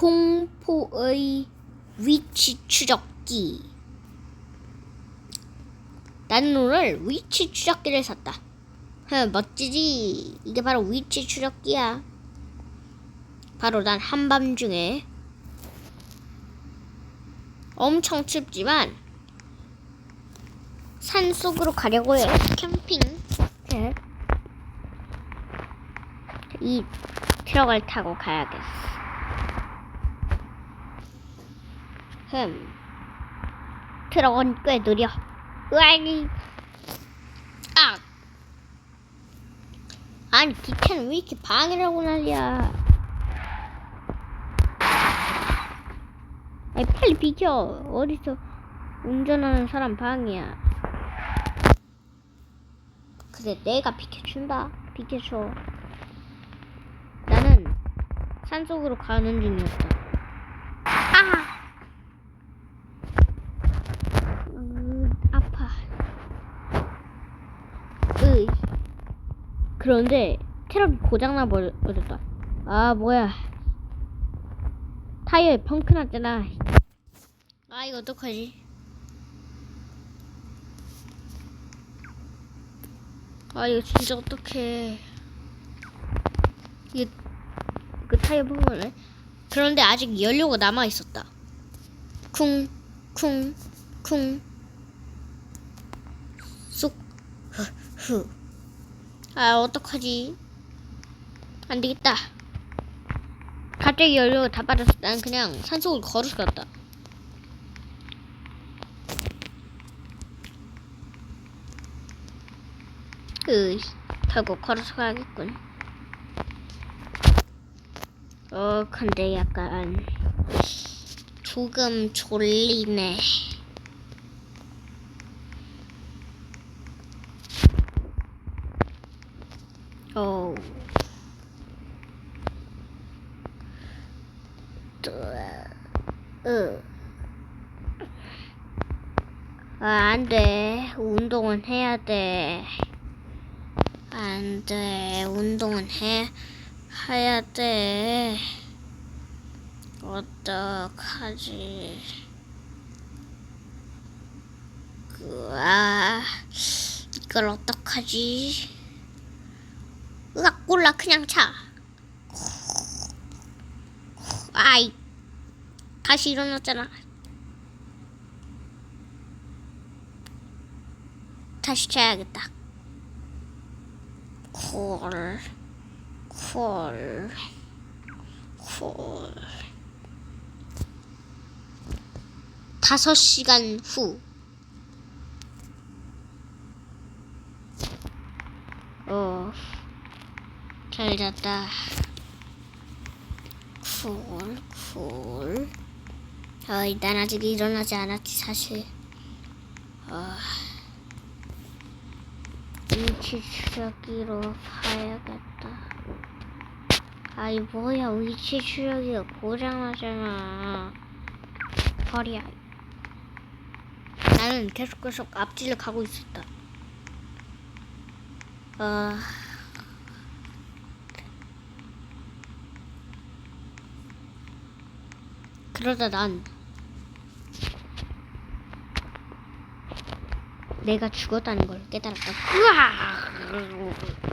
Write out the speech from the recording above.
공포의 위치 추적기. 나는 오늘 위치 추적기를 샀다. 흠, 멋지지. 이게 바로 위치 추적기야. 바로 난 한밤중에 엄청 춥지만 산 속으로 가려고 해. 캠핑. 네. 이 트럭을 타고 가야겠어. 흠. 트럭은 꽤 느려. 으아이. 아. 아니 기차는 왜 이렇게 방해라고 난리야. 아니 빨리 비켜. 어디서 운전하는 사람 방해야. 그래 내가 비켜준다. 비켜줘. 나는 산속으로 가는 중이었다. 아! 으, 아파. 으이. 그런데 트럭이 고장나 버렸다. 아 뭐야? 타이어에 펑크 났잖아. 아 이거 어떡하지? 아 이거 진짜 어떡해. 이게 그 타이어 부분을 그런데 아직 연료가 남아 있었다. 쿵, 쿵, 쿵. 쑥, 흐, 흐. 아, 어떡하지? 안 되겠다. 갑자기 연료가 다 빠졌어. 난 그냥 산속을 걸어서 갔다. 으이, 결국 걸어서 가야겠군. 어, 근데 약간 조금 졸리네. 어. 또, 으. 아, 안 돼. 운동은 해야 돼. 안 돼. 운동은 해, 해야 돼. 어떡하지? 그, 아, 이걸 어떡하지? 몰라, 그냥 차. 아이, 다시 일어났잖아. 다시 자야겠다. 콜, 콜, 콜. 다섯 시간 후. 어, 잘 잤다. 쿨, 쿨. 어이, 난 아직 일어나지 않았지, 사실. 어, 위치 추적기로 가야겠다. 아이, 뭐야, 위치 추적기가 고장나잖아. 허리야. 나는 계속 계속 앞질러 가고 있었다. 어... 그러다 난 내가 죽었다는 걸 깨달았다. 으아!